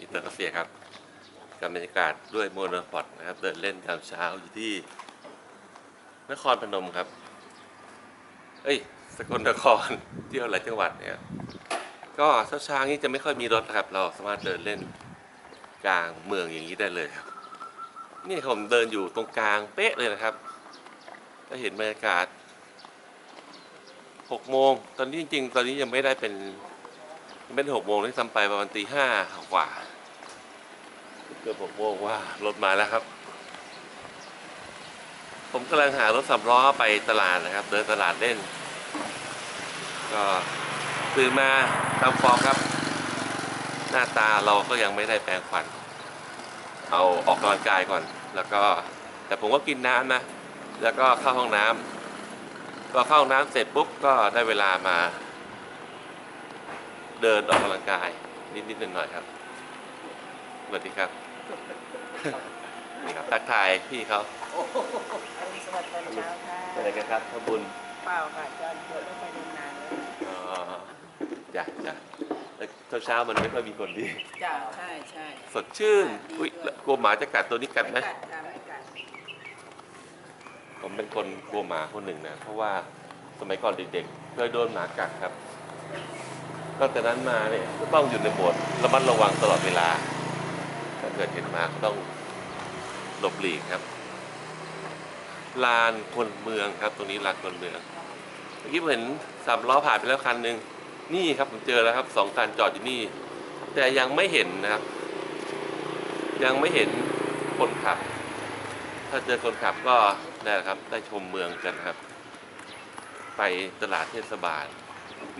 อินเตอร์เฟียครับกับบรรยากาศด้วยโมโนพอดนะครับ เดินเล่นยามเช้าอยู่ที่ นครพนมครับ เอ้ย สกลนครเที่ยวหลายจังหวัดเนี่ย ก็เช้าเช้านี้จะไม่ค่อยมีรถนะครับ เราสามารถเดินเล่นกลางเมืองอย่างนี้ได้เลยครับ นี่ผมเดินอยู่ตรงกลางเป๊ะเลยนะครับก็เห็นบรรยากาศหกโมง ตอนนี้จริงๆ ตอนนี้ยังไม่ได้เป็น ยังไม่ได้หกโมงที่ทำไปประมาณตีห้ากว่า เกือบหกโมงว่ารถมาแล้วครับ ผมกำลังหารถสำล้อไปตลาดนะครับ เดินตลาดเล่น ก็ตื่นมาทำฟองครับ หน้าตาเราก็ยังไม่ได้แปรงฟัน เอาออกกำลังกายก่อน แล้วก็ แต่ผมก็กินน้ำนะ แล้วก็เข้าห้องน้ำก็เข้าห้องน้ำเสร็จปุ๊บก็ได้เวลามา เดินออกกำลังกาย นิดๆหน่อยๆครับสวัสดีครับนี่ครับทักทายพี่เขาอรุณสวัสดิ์ตอนเช้าค่ะเป็นอะไรกันครับทำบุญเปล่าค่ะจอนเกิดไม่ไปนานๆแล้วอ๋อจ้ะจ้ะแล้วเช้าๆมันไม่ค่อยมีคนดี จ้าใช่ใช่สดชื่น อุ้ยแล้วกลัวหมาจะกัดตัวนี้กัดไหมไม่กัดค่ะไม่กัดผมเป็นคนกลัวหมาคนหนึ่งนะ เพราะว่าสมัยก่อนเด็กๆเคยโดนหมากัดครับ ตั้งแต่นั้นมาเนี่ยก็ต้องอยู่ในโหมดระมัดระวังตลอดเวลา ถ้าเกิดเห็นมาก็ต้องหลบหลีกครับ ลานคนเมืองครับ ตรงนี้ลานคนเมืองเมื่อกี้ผมเห็นสามล้อผ่านไปแล้วคันหนึ่งนี่ครับผมเจอแล้วครับสองคันจอดอยู่นี่ แต่ยังไม่เห็นนะครับ ยังไม่เห็นคนขับ ถ้าเจอคนขับก็ได้ครับ ได้ชมเมืองกันครับ ไปตลาดเทศบาล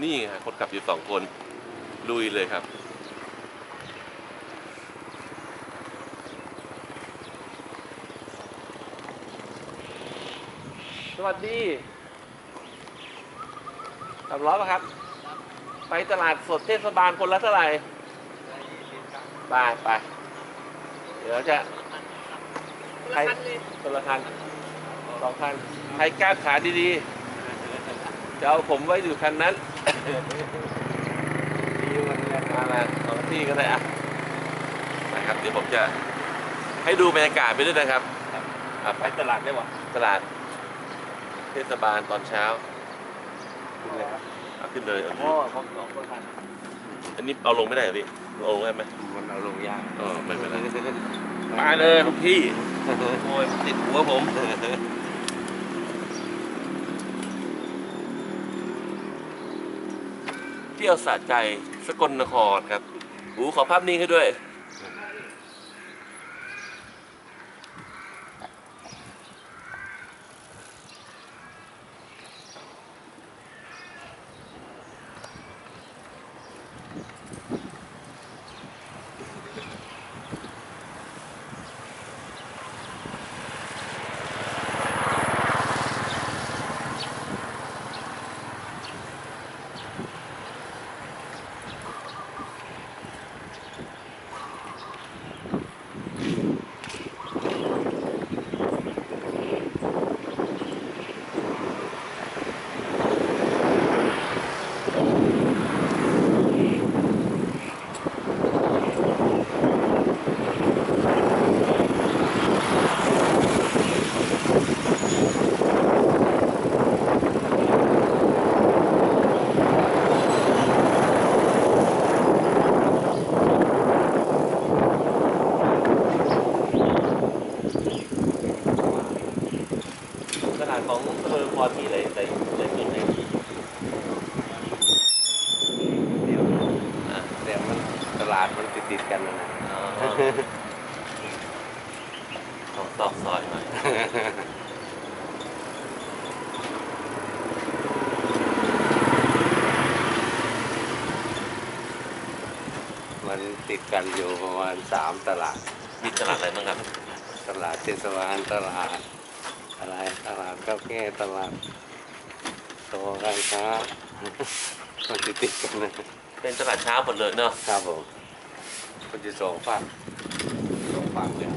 นี่ไงครับคนขับอยู่สองคน ลุยเลยครับ สวัสดีขับร้อยป่ะครับ ไปตลาดสดเทศบาลคนละเท่าไหร่ไปไปเดี๋ยวจะคนละคันเลยคนละคันสองคันใครกล้าขาดีๆ จะเอาผมไว้อยู่คันนั้นดีมันเลยมาละสองที่ก็ได้อะนะครับเดี๋ยวผมจะให้ดูบรรยากาศไปด้วยนะครับอะไปตลาดได้วะตลาด เทศบาลตอนเช้าขึ้นเลยครับเอาขึ้นเลยเอาโอ้ผมสองคนคันอันนี้เอาลงไม่ได้เหรอพี่เอาลงได้ไหมมันเอาลงยากเออไม่เป็นไรมาเลยลูกพี่โอ้ยติดหัวผม เที่ยวสะใจสกลนครครับหูขอภาพนิ่งให้ด้วย ตลาดของ อำเภอพอที่เลยในในเมืองไหนดีเดี๋ยวอะแต่มันตลาดมันติดติดๆกันนะนะอ๋อต้องซอกซอยหน่อยมันติดกันอยู่ประมาณสามตลาด มีตลาดอะไรบ้างครับ ตลาดเทศบาลตลาด อะไรตลาดข้าวแก่ตลาดโตการค้ามันติดติดๆกันนะเป็นตลาดเช้าหมดเลยเนาะครับผมมันจะสองฝั่งสองฝั่งเลย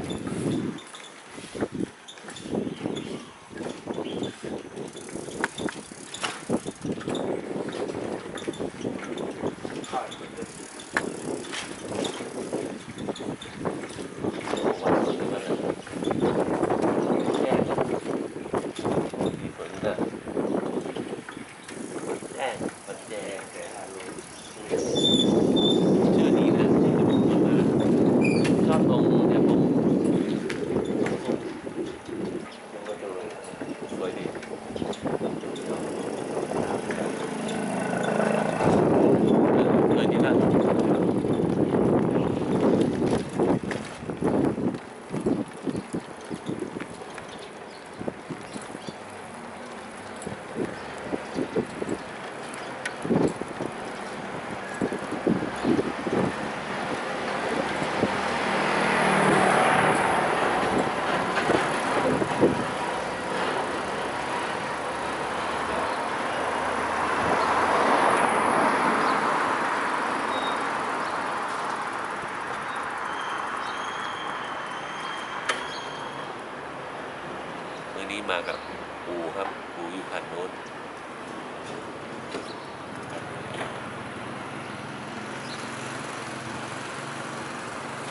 กับปูครับปูอยู่พันโน้น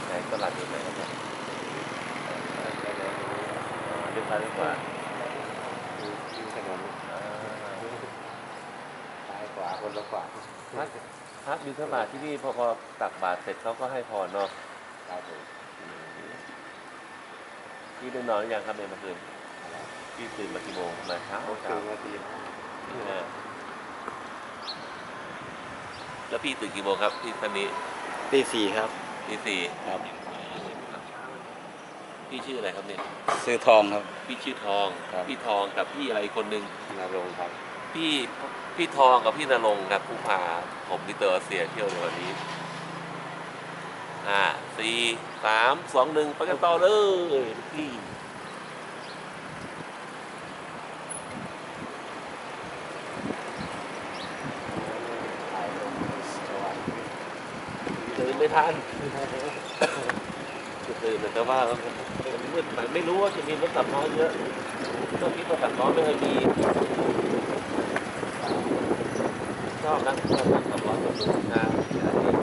ไหนตลาดอยู่ไหนครับเนี่ยเลี้ยวซ้ายเลี้ยวขวาที่ถนนซ้ายขวาคนละขวาพักพักบิณฑบาตที่นี่พอพอตักบาตรเสร็จเขาก็ให้พรเนาะครับผมพี่ได้นอนหรือยังครับในเมื่อคืน พี่ตื่นมากี่โมงมาเช้าก็คืเช้าอมาตีห้าอ่าแล้วพี่ตื่นกี่โมงครับพี่ท่านนี้ตีสี่ครับตีสี่ครับ พี่ชื่ออะไรครับเนี่ยซื้อทองครับ พี่ชื่อทอง ครับ พี่ทองกับพี่อะไรคนหนึ่งนารงครับพี่พี่ทองกับพี่นรงค์ครับผู้พาผมมิสเตอร์เอเซียเที่ยวในวันนี้ห้าสี่สามสองหนึ่งไปกันต่อเลยพี่ ตื่น ไม่ทันตื่นแต่ว่ามันมืดไปไม่รู้ว่าจะมีรถตัดน้อยเยอะก็คิดว่าตัดน้อยไม่เคยมีชอบนะชอบตัดน้อยตัดน้อนะ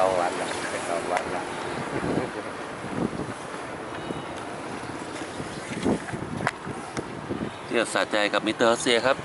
เข้าวัดละไปเข้าวัดละเที่ยวสะใจกับมิเตอร์เซียครับ